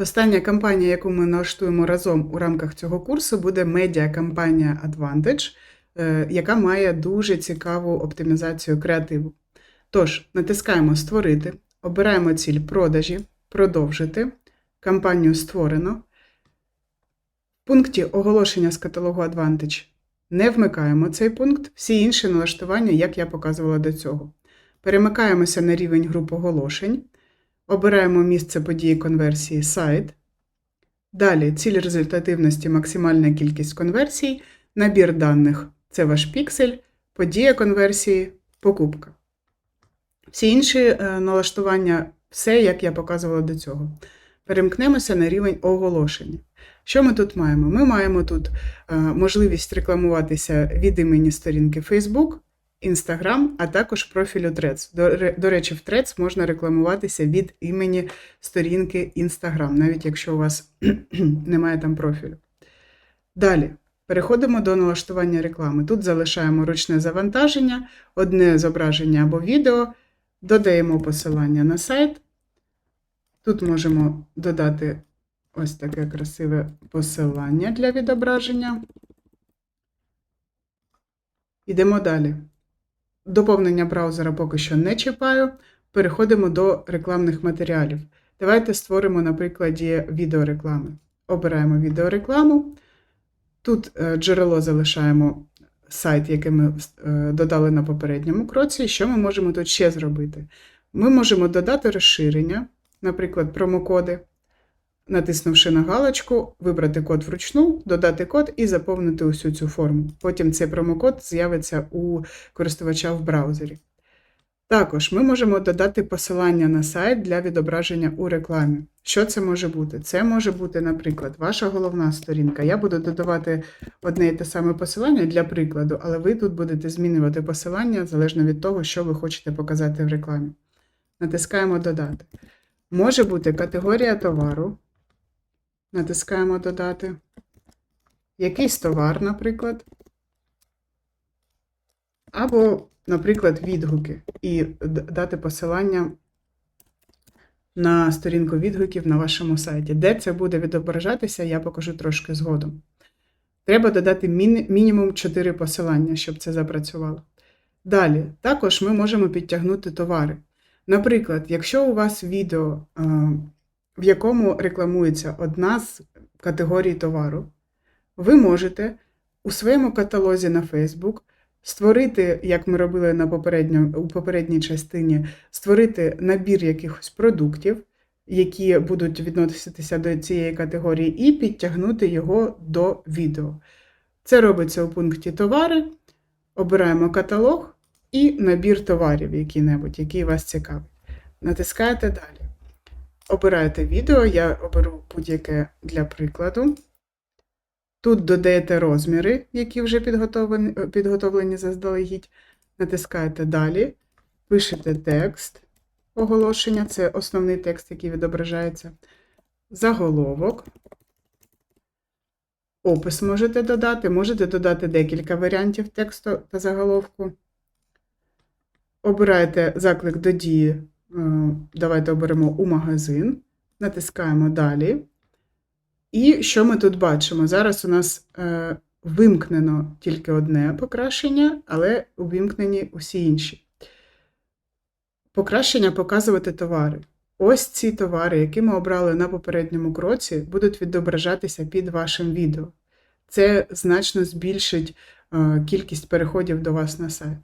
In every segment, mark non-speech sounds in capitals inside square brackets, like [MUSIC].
Остання кампанія, яку ми налаштуємо разом у рамках цього курсу, буде медіакампанія Advantage, е, яка має дуже цікаву оптимізацію креативу. Тож, натискаємо Створити, обираємо ціль продажі, продовжити. Кампанію створено. В пункті оголошення з каталогу Advantage не вмикаємо цей пункт, всі інші налаштування, як я показувала до цього. Перемикаємося на рівень груп оголошень. Обираємо місце події конверсії сайт. Далі ціль результативності, максимальна кількість конверсій, набір даних це ваш піксель, подія конверсії, покупка. Всі інші е, налаштування, все, як я показувала до цього. Перемкнемося на рівень оголошення. Що ми тут маємо? Ми маємо тут е, можливість рекламуватися від імені сторінки Facebook, Instagram, а також профілю Threads. До, до речі, в Threads можна рекламуватися від імені сторінки Instagram, навіть якщо у вас [CLEARS THROAT] немає там профілю. Далі. Переходимо до налаштування реклами. Тут залишаємо ручне завантаження, одне зображення або відео, додаємо посилання на сайт. Тут можемо додати ось таке красиве посилання для відображення. Йдемо далі. Доповнення браузера поки що не чіпаю. Переходимо до рекламних матеріалів. Давайте створимо на прикладі відеореклами. Обираємо відеорекламу. Тут е, джерело залишаємо сайт, який ми е, додали на попередньому кроці. Що ми можемо тут ще зробити? Ми можемо додати розширення, наприклад, промокоди, натиснувши на галочку, вибрати код вручну, додати код і заповнити усю цю форму. Потім цей промокод з'явиться у користувача в браузері. Також ми можемо додати посилання на сайт для відображення у рекламі. Що це може бути? Це може бути, наприклад, ваша головна сторінка. Я буду додавати одне і те саме посилання для прикладу, але ви тут будете змінювати посилання залежно від того, що ви хочете показати в рекламі. Натискаємо Додати. Може бути категорія товару. Натискаємо Додати. Якийсь товар, наприклад. Або, наприклад, відгуки. І дати посилання на сторінку відгуків на вашому сайті. Де це буде відображатися, я покажу трошки згодом. Треба додати міні- мінімум 4 посилання, щоб це запрацювало. Далі, також ми можемо підтягнути товари. Наприклад, якщо у вас відео, е, в якому рекламується одна з категорій товару, ви можете у своєму каталозі на Facebook створити, як ми робили на у попередній частині, створити набір якихось продуктів, які будуть відноситися до цієї категорії, і підтягнути його до відео. Це робиться у пункті Товари. Обираємо каталог і набір товарів, який-небудь, який вас цікавить. Натискаєте далі. Обираєте відео, я оберу будь-яке для прикладу. Тут додаєте розміри, які вже підготовлені, підготовлені заздалегідь. Натискаєте далі, пишете текст оголошення, це основний текст, який відображається. Заголовок. Опис можете додати, можете додати декілька варіантів тексту та заголовку. Обираєте заклик до дії. Давайте оберемо у магазин, натискаємо далі. І що ми тут бачимо? Зараз у нас е, вимкнено тільки одне покращення, але увімкнені усі інші. Покращення показувати товари. Ось ці товари, які ми обрали на попередньому кроці, будуть відображатися під вашим відео. Це значно збільшить е, кількість переходів до вас на сайт.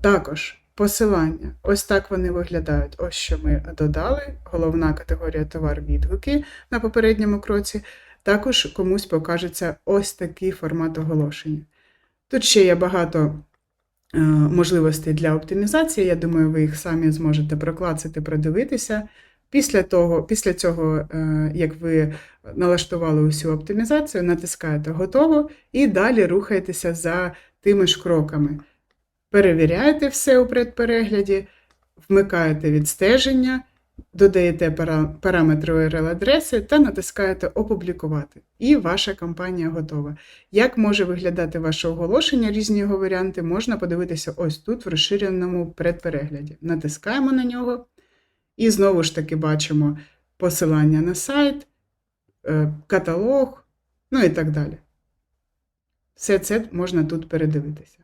Також посилання. Ось так вони виглядають. Ось що ми додали. Головна категорія товар відгуки на попередньому кроці. Також комусь покажеться ось такий формат оголошення. Тут ще є багато е, можливостей для оптимізації. Я думаю, ви їх самі зможете проклацати, продивитися. Після того, після цього, е, як ви налаштували усю оптимізацію, натискаєте Готово і далі рухаєтеся за тими ж кроками. Перевіряєте все у предперегляді, вмикаєте відстеження, додаєте пара- параметри URL-адреси та натискаєте Опублікувати. І ваша кампанія готова. Як може виглядати ваше оголошення, різні його варіанти, можна подивитися ось тут в розширеному предперегляді. Натискаємо на нього і знову ж таки бачимо посилання на сайт, е, каталог, ну і так далі. Все це можна тут передивитися.